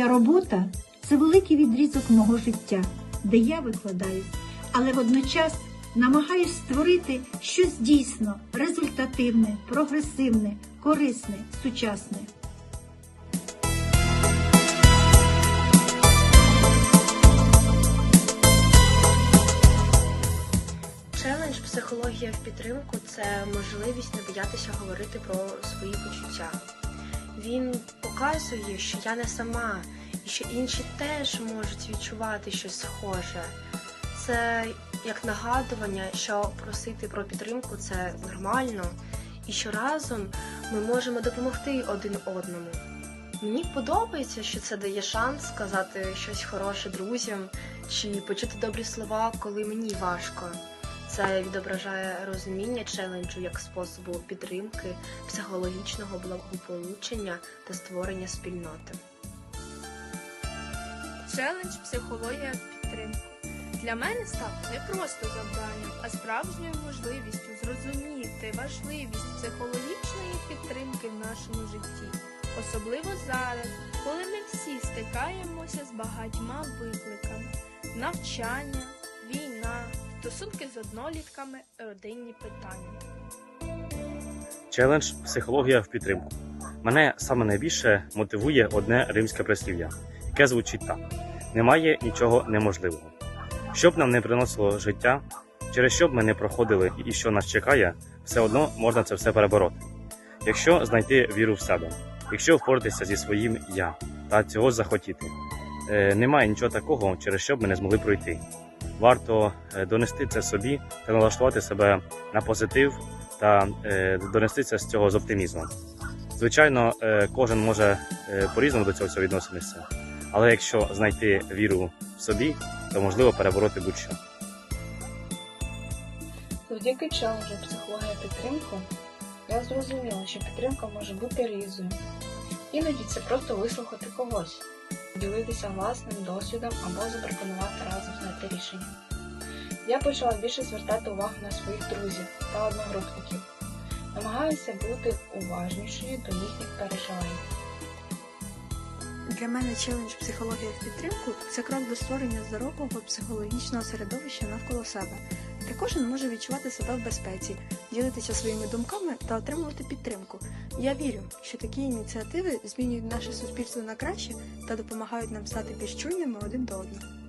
Моя робота це великий відрізок мого життя, де я викладаюсь, але водночас намагаюсь створити щось дійсно результативне, прогресивне, корисне, сучасне. Челендж психологія в підтримку це можливість не боятися говорити про свої почуття. Він показує, що я не сама, що інші теж можуть відчувати щось схоже. Це як нагадування, що просити про підтримку це нормально, і що разом ми можемо допомогти один одному. Мені подобається, що це дає шанс сказати щось хороше друзям чи почути добрі слова, коли мені важко. Це відображає розуміння челенджу як способу підтримки, психологічного благополуччя та створення спільноти. Челендж психологія підтримки для мене став не просто завданням, а справжньою можливістю зрозуміти важливість психологічної підтримки в нашому житті, особливо зараз, коли ми всі стикаємося з багатьма викликами: навчання, війна, стосунки з однолітками, родинні питання. Челендж психологія в підтримку. Мене саме найбільше мотивує одне римське прислів'я, яке звучить так: немає нічого неможливого. Що б нам не приносило життя, через що б ми не проходили і що нас чекає, все одно можна це все перебороти. Якщо знайти віру в себе, якщо впоратися зі своїм я та цього захотіти, Е, немає нічого такого, через що б ми не змогли пройти. Варто е, донести це собі та налаштувати себе на позитив та е, донести це з цього з оптимізмом. Звичайно, е, кожен може е, по-різному до цього відноситися, але якщо знайти віру в собі, то можливо перебороти будь-що. Завдяки челенджу психологія підтримку я зрозуміла, що підтримка може бути різною. Іноді це просто вислухати когось, ділитися власним досвідом або запропонувати разом знайти рішення. Я почала більше звертати увагу на своїх друзів та одногрупників, намагаюся бути уважнішою до їхніх переживань. Для мене челендж психологія в підтримку це крок до створення здорового психологічного середовища навколо себе, де кожен може відчувати себе в безпеці, ділитися своїми думками та отримувати підтримку. Я вірю, що такі ініціативи змінюють наше суспільство на краще та допомагають нам стати більш чуйними один до одного.